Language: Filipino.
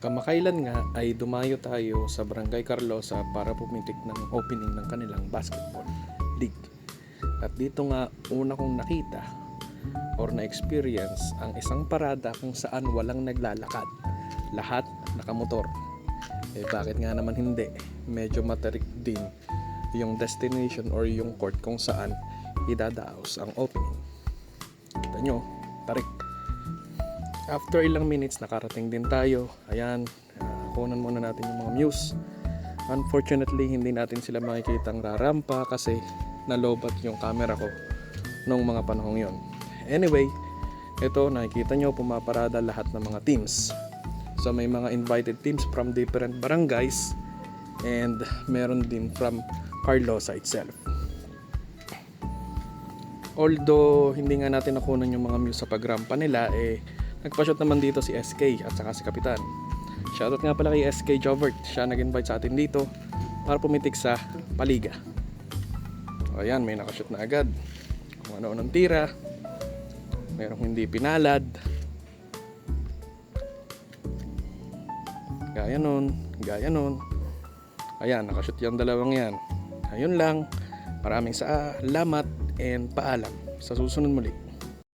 Kamakailan nga ay dumayo tayo sa Barangay Carlosa para pumitik ng opening ng kanilang basketball league. At dito nga una kong nakita or na-experience ang isang parada kung saan walang naglalakad. Lahat nakamotor. Eh bakit nga naman hindi? Medyo matarik din yung destination or yung court kung saan idadaos ang opening. Kita nyo, tarik. After ilang minutes, nakarating din tayo. Ayan, uh, kunan muna natin yung mga muse. Unfortunately, hindi natin sila makikitang rarampa kasi nalobat yung camera ko nung mga panahong yon. Anyway, ito nakikita nyo pumaparada lahat ng mga teams. So may mga invited teams from different barangays and meron din from Carlosa itself. Although hindi nga natin nakunan yung mga muse sa pagrampa nila, eh nagpa-shot naman dito si SK at saka si Kapitan. Shoutout nga pala kay SK Jovert, siya nag-invite sa atin dito para pumitik sa Paliga. O ayan, may nakashoot na agad. Kung ano ng tira, merong hindi pinalad. Gaya nun, gaya nun. Ayan, nakashoot yung dalawang yan. Ayun lang, maraming salamat and paalam sa susunod muli.